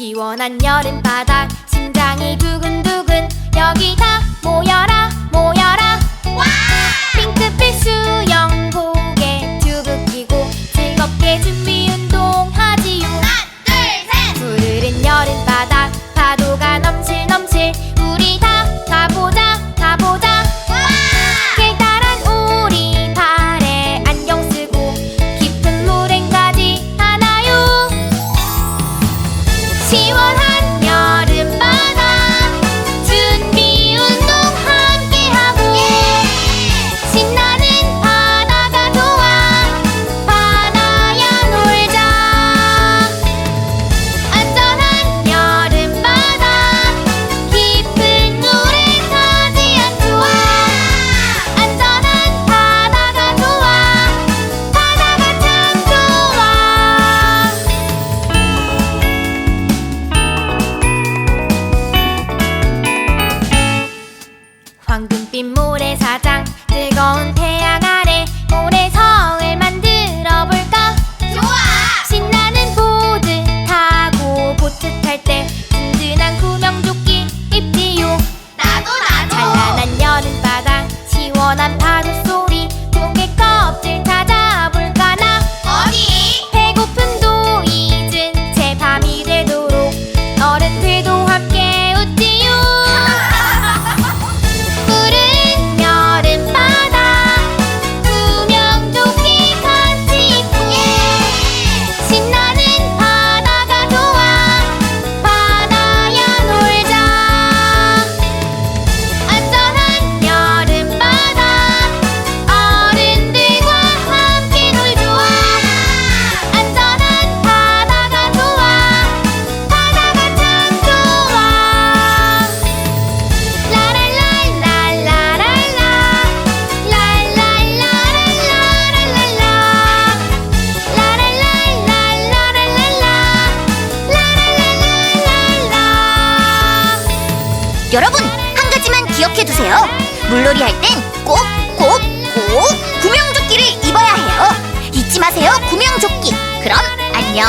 시원한 여름바다 심장이 두근두근 황금빛 모래사장 뜨거운 태양 아래 모래성을 만들어 볼까? 좋아! 신나는 보드 타고 보트 탈 때 든든한 구명조끼 입지요. 나도 나도! 찬란한 여름바다 시원한 파도 소리 조개 껍질 찾아볼까나? 어디? 배고픔도 잊은 채 밤이 되도록 어른들도 여러분 한 가지만 기억해 두세요. 물놀이 할 땐 꼭 꼭 꼭 구명조끼를 입어야 해요. 잊지 마세요 구명조끼. 그럼 안녕.